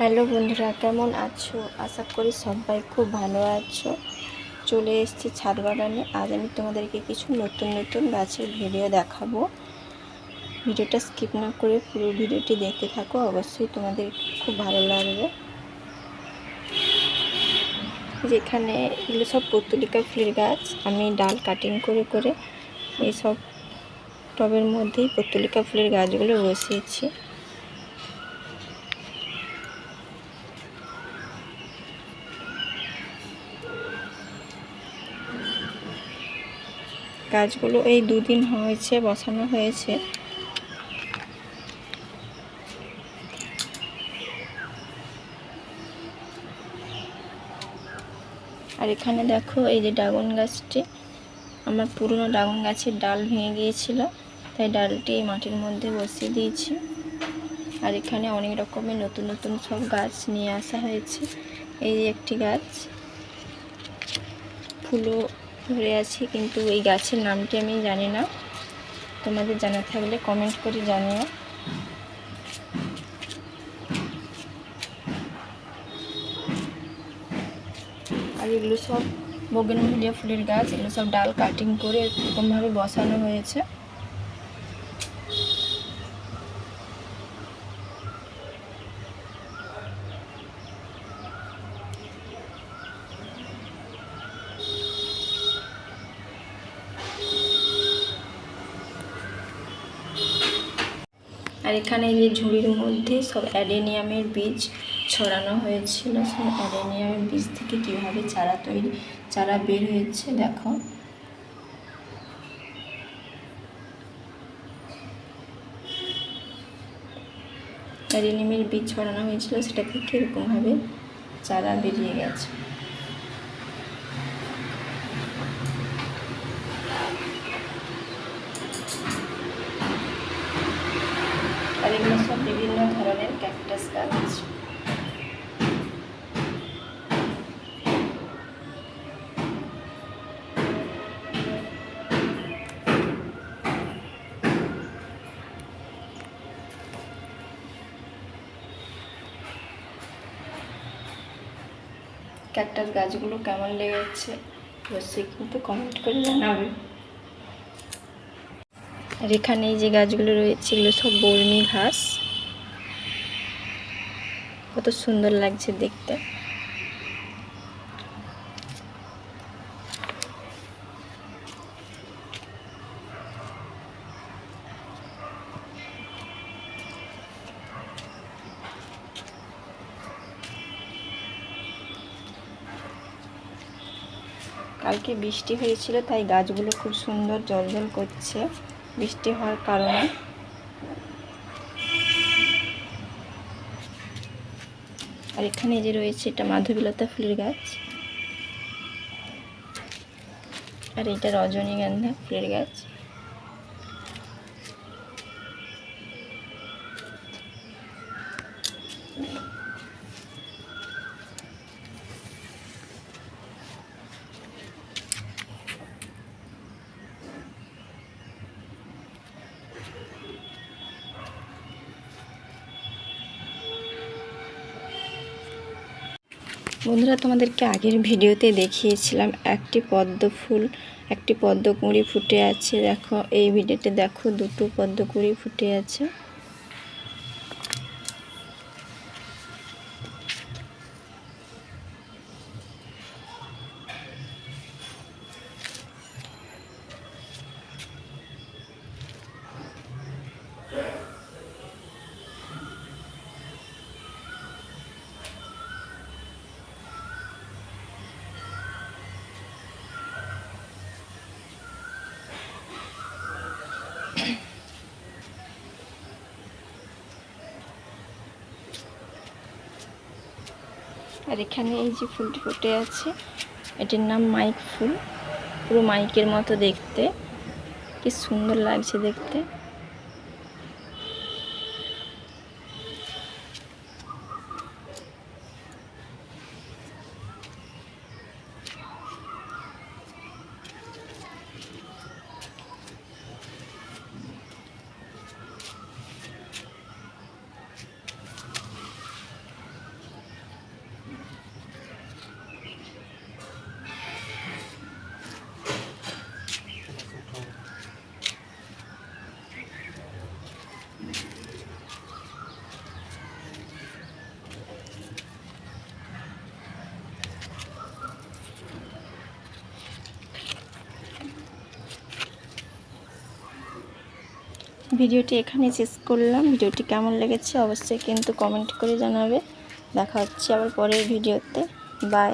Hello বন্ধুরা, কেমন আছো? আশা করি সবাই খুব ভালো আছো। চলে এসেছি ছাদ বাগানে। আজ আমি তোমাদেরকে কিছু নতুন নতুন গাছের ভিডিও দেখাবো। ভিডিওটা স্কিপ না করে পুরো ভিডিওটি দেখতে থাকো, অবশ্যই তোমাদের খুব ভালো লাগবে। যেখানে এগুলো সব পত্তলিকা ফুলের গাছ, আমি ডাল কাটিং করে করে এইসব টবের মধ্যেই পত্তলিকা ফুলের গাছগুলো বসিয়েছি। গাছগুলো এই দুদিন হয়েছে, বসানো হয়েছে। আর এখানে দেখো, এই যে ড্রাগন গাছটি, আমার পুরনো ড্রাগন গাছের ডাল ভেঙে গিয়েছিল, তাই ডালটি এই মাটির মধ্যে বসিয়ে দিয়েছি। আর এখানে অনেক রকমের নতুন নতুন সব গাছ নিয়ে আসা হয়েছে। এই একটি গাছ, ফুলও ধরে আছি, কিন্তু এই গাছের নামটি আমি জানি না। তোমাদের জানা থাকলে কমেন্ট করে জানিও। আর এগুলো সব বগেন ফুলের গাছ, এগুলো সব ডাল কাটিং করে এরকমভাবে বসানো হয়েছে। আর এখানে এই যে ঝুড়ির মধ্যে সব অ্যাডেনিয়ামের বীজ ছড়ানো হয়েছিল। সব অ্যাডেনিয়ামের বীজ থেকে কীভাবে চারা তৈরি, চারা বের হয়েছে দেখো। অ্যাডেনিয়ামের বীজ ছড়ানো হয়েছিল, সেটা থেকে এরকমভাবে চারা বেরিয়ে গেছে। ক্যাকটাস গাছগুলো কেমন লেগেছে? অবশ্যই কিন্তু কমেন্ট করে জানাবে। আর এখানে যে গাছগুলো রয়েছে, এগুলো সব বর্মি ঘাস। কত সুন্দর লাগছে দেখতে। কালকে বৃষ্টি হয়েছিল, তাই গাছগুলো খুব সুন্দর জল করছে বৃষ্টি হওয়ার কারণে। আর এখানে যে রয়েছে এটা মাধবীলতা ফুলের গাছ। আর এটা রজনীগন্ধা ফুলের গাছ। বন্ধুরা, তোমাদেরকে আগের ভিডিওতে দেখিয়েছিলাম একটি পদ্ম ফুল, একটি পদ্ম কুঁড়ি ফুটে আছে। দেখো, এই ভিডিওতে দেখো দুটো পদ্ম কুঁড়ি ফুটে আছে। আর এখানে এই যে ফুলটি ফুটে আছে, এটির নাম মাইক ফুল। পুরো মাইকের মতো দেখতে। কি সুন্দর লাগছে দেখতে। ভিডিওটি এখানে শেষ করলাম। ভিডিওটি কেমন লেগেছে অবশ্যই কিন্তু কমেন্ট করে জানাবে। দেখা হচ্ছে আবার পরের ভিডিওতে। বাই